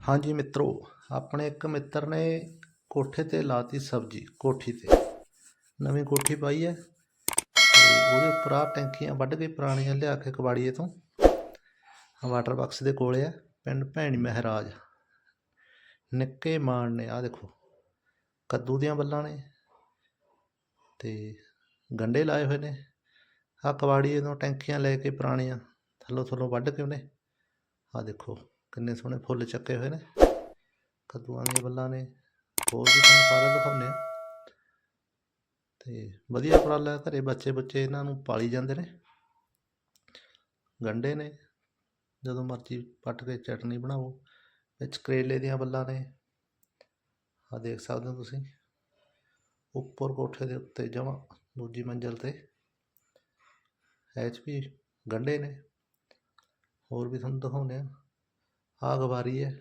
ਹਾਂਜੀ ਮਿੱਤਰੋ, ਆਪਣੇ ਇੱਕ ਮਿੱਤਰ ਨੇ ਕੋਠੇ ਤੇ ਲਾਤੀ ਸਬਜ਼ੀ, ਕੋਠੀ ਤੇ। ਨਵੀਂ ਕੋਠੀ ਪਾਈ ਹੈ ਤੇ ਉਹਦੇ ਉੱਪਰ ਆ ਟੈਂਕੀਆਂ ਵੱਢ ਕੇ ਪੁਰਾਣੀਆਂ ਲਿਆ ਕੇ ਕਬਾੜੀਏ ਤੋਂ। ਵਾਟਰ ਬਾਕਸ ਦੇ ਕੋਲੇ ਆ, ਪਿੰਡ ਭੈਣੀ ਮਹਿਰਾਜ। ਨਿੱਕੇ ਮਾਣ ਨੇ ਆ ਦੇਖੋ, ਕੱਦੂ ਦੀਆਂ ਬੱਲਾਂ ਨੇ ਤੇ ਗੰਡੇ ਲਾਏ ਹੋਏ ਨੇ। ਆ ਕਬਾੜੀਏ ਤੋਂ ਟੈਂਕੀਆਂ ਲੈ ਕੇ ਪੁਰਾਣੀਆਂ ਥੱਲੋਂ ਥੱਲੋਂ ਵੱਢ ਕੇ ਉਹਨੇ ਆ ਦੇਖੋ। ਕਿੰਨੇ ਸੋਹਣੇ ਫੁੱਲ ਚੱਕੇ ਹੋਏ ਨੇ। ਕੱਦੂਆਂ ਦੀਆਂ ਬੱਲਾਂ ਨੇ, ਹੋਰ ਵੀ ਤੁਹਾਨੂੰ ਸਾਰੇ ਦਿਖਾਉਂਦੇ ਆ। ਤੇ ਵਧੀਆ ਉਪਰਾਲਾ ਘਰੇ ਬੱਚੇ ਬੱਚੇ ਇਹਨਾਂ ਨੂੰ ਪਾਲੀ ਜਾਂਦੇ ਨੇ। ਗੰਡੇ ਨੇ, ਜਦੋਂ ਮਰਜ਼ੀ ਪੱਟ ਕੇ ਚਟਨੀ ਬਣਾਓ, ਵਿੱਚ ਕਰੇਲੇ ਦੀਆਂ ਬੱਲਾਂ ਨੇ। ਆ ਦੇਖ ਸਕਦੇ ਹੋ ਤੁਸੀਂ। ਉੱਪਰ ਕੋਠੇ ਦੇ ਉੱਤੇ ਜਮਾਂ, ਦੂਜੀ ਮੰਜ਼ਲ ਤੇ। ਐਚ ਪੀ ਗੰਡੇ ਨੇ। ਹੋਰ ਵੀ ਤੁਹਾਨੂੰ ਦਿਖਾਉਂਦੇ ਆ। ਆਹ ਗਵਾਰੀ ਹੈ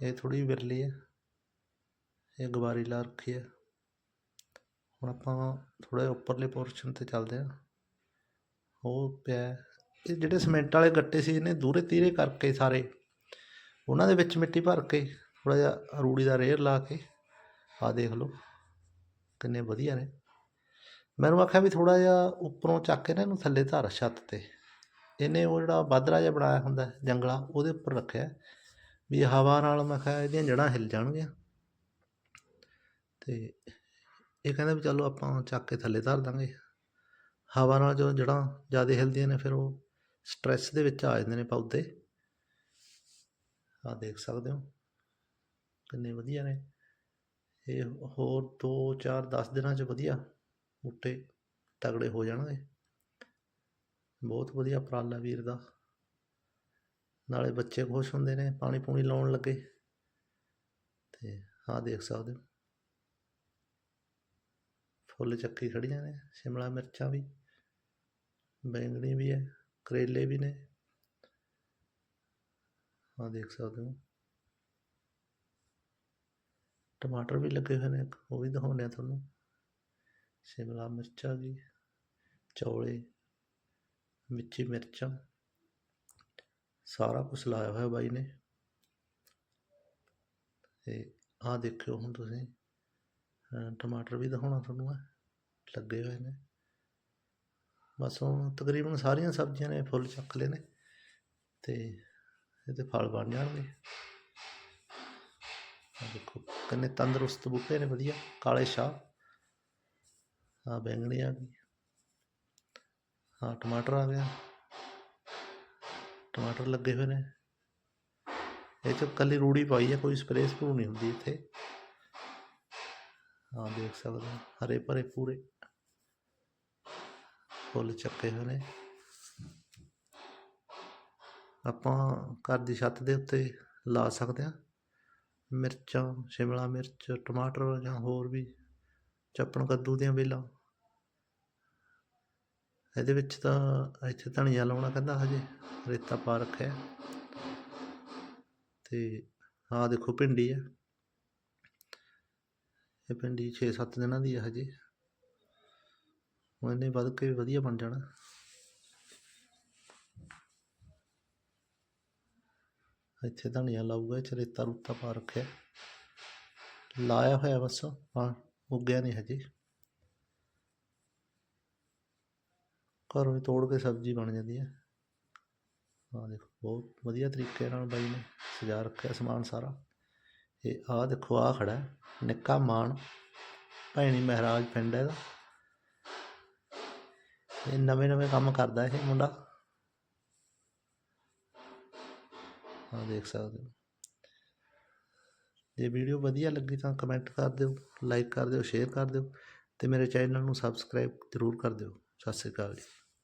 ਇਹ ਥੋੜੀ ਵਿਰਲੀ ਹੈ ਇਹ ਗਵਾਰੀ ਲਾ ਰੱਖੀ ਹੈ ਹੁਣ ਆਪਾਂ ਥੋੜਾ ਜਿਹਾ ਉੱਪਰਲੇ ਪੋਰਸ਼ਨ ਤੇ ਚੱਲਦੇ ਹਾਂ ਉਹ ਪਿਆ ਹੈ। ਇਹ ਜਿਹੜੇ ਸਿਮੈਂਟ ਵਾਲੇ ਗੱਟੇ ਸੀ, ਇਹਨੇ ਦੂਰੇ ਤੀਰੇ ਕਰਕੇ ਸਾਰੇ, ਉਹਨਾਂ ਦੇ ਵਿੱਚ ਮਿੱਟੀ ਭਰ ਕੇ ਥੋੜਾ ਜਿਹਾ ਰੂੜੀ ਦਾ ਰੇਅਰ ਲਾ ਕੇ ਆ ਦੇਖ ਲਓ, ਕਿੰਨੇ ਵਧੀਆ ਨੇ। ਮੈਨੂੰ ਆਖਿਆ ਵੀ ਥੋੜਾ ਜਿਹਾ ਉੱਪਰੋਂ ਚੱਕ ਕੇ ਨਾ ਇਹਨੂੰ ਥੱਲੇ ਧਰ ਛੱਤ ਤੇ। ਇਹਨੇ ਉਹ ਜਿਹੜਾ ਬਾਦਰਾ ਜਿਹਾ ਬਣਾਇਆ ਹੁੰਦਾ ਜੰਗਲਾ, ਉਹਦੇ ਉੱਪਰ ਰੱਖਿਆ ਵੀ ਹਵਾ ਨਾਲ ਮੈਂ ਕਿਹਾ ਇਹਦੀਆਂ ਜੜ੍ਹਾਂ ਹਿੱਲ ਜਾਣਗੀਆਂ। ਤੇ ਇਹ ਕਹਿੰਦਾ ਵੀ ਚਲੋ ਆਪਾਂ ਚੱਕ ਕੇ ਥੱਲੇ ਧਰ ਦਾਂਗੇ। ਹਵਾ ਨਾਲ ਜਦੋਂ ਜੜ੍ਹਾਂ ਜ਼ਿਆਦਾ ਹਿੱਲਦੀਆਂ ਨੇ, ਫਿਰ ਉਹ ਸਟ੍ਰੈਸ ਦੇ ਵਿੱਚ ਆ ਜਾਂਦੇ ਨੇ ਪੌਦੇ। ਆ ਦੇਖ ਸਕਦੇ ਹੋ, ਕਿੰਨੇ ਵਧੀਆ ਨੇ। ਇਹ ਹੋਰ 2 4 10 ਦਿਨਾਂ 'ਚ ਵਧੀਆ ਬੂਟੇ ਤਗੜੇ ਹੋ ਜਾਣਗੇ। ਬਹੁਤ ਵਧੀਆ ਉਪਰਾਲਾ ਵੀਰ ਦਾ। ਨਾਲੇ ਬੱਚੇ ਖੁਸ਼ ਹੁੰਦੇ ਨੇ, ਪਾਣੀ ਪੂਣੀ ਲਾਉਣ ਲੱਗੇ। ਤੇ ਆਹ ਦੇਖ ਸਕਦੇ ਹੋ। ਫੁੱਲ ਚੱਕੀ ਖੜੀਆਂ ਨੇ, ਸ਼ਿਮਲਾ ਮਿਰਚਾਂ ਵੀ, ਬੈਂਗਣੀ ਵੀ ਹੈ, ਕਰੇਲੇ ਵੀ ਨੇ। ਆਹ ਦੇਖ ਸਕਦੇ ਹੋ। ਟਮਾਟਰ ਵੀ ਲੱਗੇ ਹੋਏ ਨੇ, ਉਹ ਵੀ ਦਿਖਾਉਂਦੇ ਆ ਤੁਹਾਨੂੰ। ਸ਼ਿਮਲਾ ਮਿਰਚਾਂ ਵੀ ਚੌਲੇ। ਮਿਰਚੀ ਮਿਰਚਾਂ। ਸਾਰਾ ਕੁਝ ਲਾਇਆ ਹੋਇਆ ਬਾਈ ਨੇ। ਤੇ ਆਹ ਦੇਖਿਓ ਹੁਣ ਤੁਸੀਂ। ਟਮਾਟਰ ਵੀ ਦਿਖਾਉਣਾ ਤੁਹਾਨੂੰ ਹੈ ਲੱਗੇ ਹੋਏ ਨੇ। ਬਸ ਹੁਣ ਤਕਰੀਬਨ ਸਾਰੀਆਂ ਸਬਜ਼ੀਆਂ ਨੇ ਫੁੱਲ ਚੱਕ ਲਏ ਨੇ। ਤੇ ਇਹਦੇ ਫਲ ਬਣ ਜਾਣਗੇ। ਦੇਖੋ ਕਿੰਨੇ ਤੰਦਰੁਸਤ ਬੂਟੇ ਨੇ, ਵਧੀਆ। ਕਾਲੇ ਸ਼ਾਹ। ਆ ਬੈਂਗਣੀ ਆ ਗਈ ਹਾਂ, ਟਮਾਟਰ ਆ ਗਿਆ ਟਮਾਟਰ ਲੱਗੇ ਹੋਏ ਨੇ। ਇਹ ਚ ਕੱਲੀ ਰੂੜੀ ਪਾਈ ਹੈ ਕੋਈ ਸਪਰੇਅ ਸਪਰੂ ਨਹੀਂ ਹੁੰਦੀ ਇੱਥੇ। ਹਾਂ, ਦੇਖ ਸਕਦੇ ਹੋ, ਹਰੇ ਭਰੇ ਪੂਰੇ। ਫੁੱਲ ਚੱਕੇ ਹੋਏ ਨੇ। ਆਪਾਂ ਘਰ ਦੀ ਛੱਤ ਦੇ ਉੱਤੇ ਲਾ ਸਕਦੇ ਹਾਂ। ਮਿਰਚਾਂ, ਸ਼ਿਮਲਾ ਮਿਰਚ, ਟਮਾਟਰ ਜਾਂ ਹੋਰ ਵੀ ਚੱਪਣ ਕੱਦੂ ਦੀਆਂ ਵੇਲਾਂ। ਇਹਦੇ ਵਿੱਚ ਤਾਂ ਇੱਥੇ ਧਨੀਆ ਲਾਉਣਾ ਕਹਿੰਦਾ ਹਜੇ, ਰੇਤਾ ਪਾ ਰੱਖਿਆ ਤੇ ਆਹ ਦੇਖੋ ਭਿੰਡੀ ਹੈ। ਇਹ ਭਿੰਡੀ 6-7 ਦਿਨਾਂ ਦੀ ਹੈ ਹਜੇ। ਹੁਣ ਇਹਨੇ ਵੱਧ ਕੇ ਵਧੀਆ ਬਣ ਜਾਣਾ। ਇੱਥੇ ਧਨੀਆ ਲਾਊਗਾ 'ਚ ਰੇਤਾ ਰੂਤਾ ਪਾ ਰੱਖਿਆ। ਲਾਇਆ ਹੋਇਆ ਬਸ, ਹਾਂ, ਉੱਗਿਆ ਨਹੀਂ ਹਜੇ। ਘਰੋਂ ਹੀ ਤੋੜ ਕੇ ਸਬਜ਼ੀ ਬਣ ਜਾਂਦੀ ਹੈ। ਆਹ ਦੇਖੋ, ਬਹੁਤ ਵਧੀਆ ਤਰੀਕੇ ਨਾਲ ਬਾਈ ਨੇ ਸਜਾ ਰੱਖਿਆ ਸਮਾਨ ਸਾਰਾ। ਇਹ ਆਹ ਦੇਖੋ, ਆਹ ਖੜਾ ਨਿੱਕਾ ਮਾਨ, ਭੈਣੀ ਮਹਾਰਾਜ ਪਿੰਡ ਹੈ ਇਹਦਾ। ਇਹ ਨਵੇਂ ਨਵੇਂ ਕੰਮ ਕਰਦਾ ਇਹ ਮੁੰਡਾ। ਆਹ ਦੇਖ ਸਕਦੇ ਹੋ। ਜੇ ਵੀਡੀਓ ਵਧੀਆ ਲੱਗੀ ਤਾਂ ਕਮੈਂਟ ਕਰ ਦਿਓ ਲਾਈਕ ਕਰ ਦਿਓ ਸ਼ੇਅਰ ਕਰ ਦਿਓ ਤੇ ਮੇਰੇ ਚੈਨਲ ਨੂੰ ਸਬਸਕ੍ਰਾਈਬ ਜ਼ਰੂਰ ਕਰ ਦਿਓ। ਸਤਿ ਸ਼੍ਰੀ ਅਕਾਲ ਜੀ।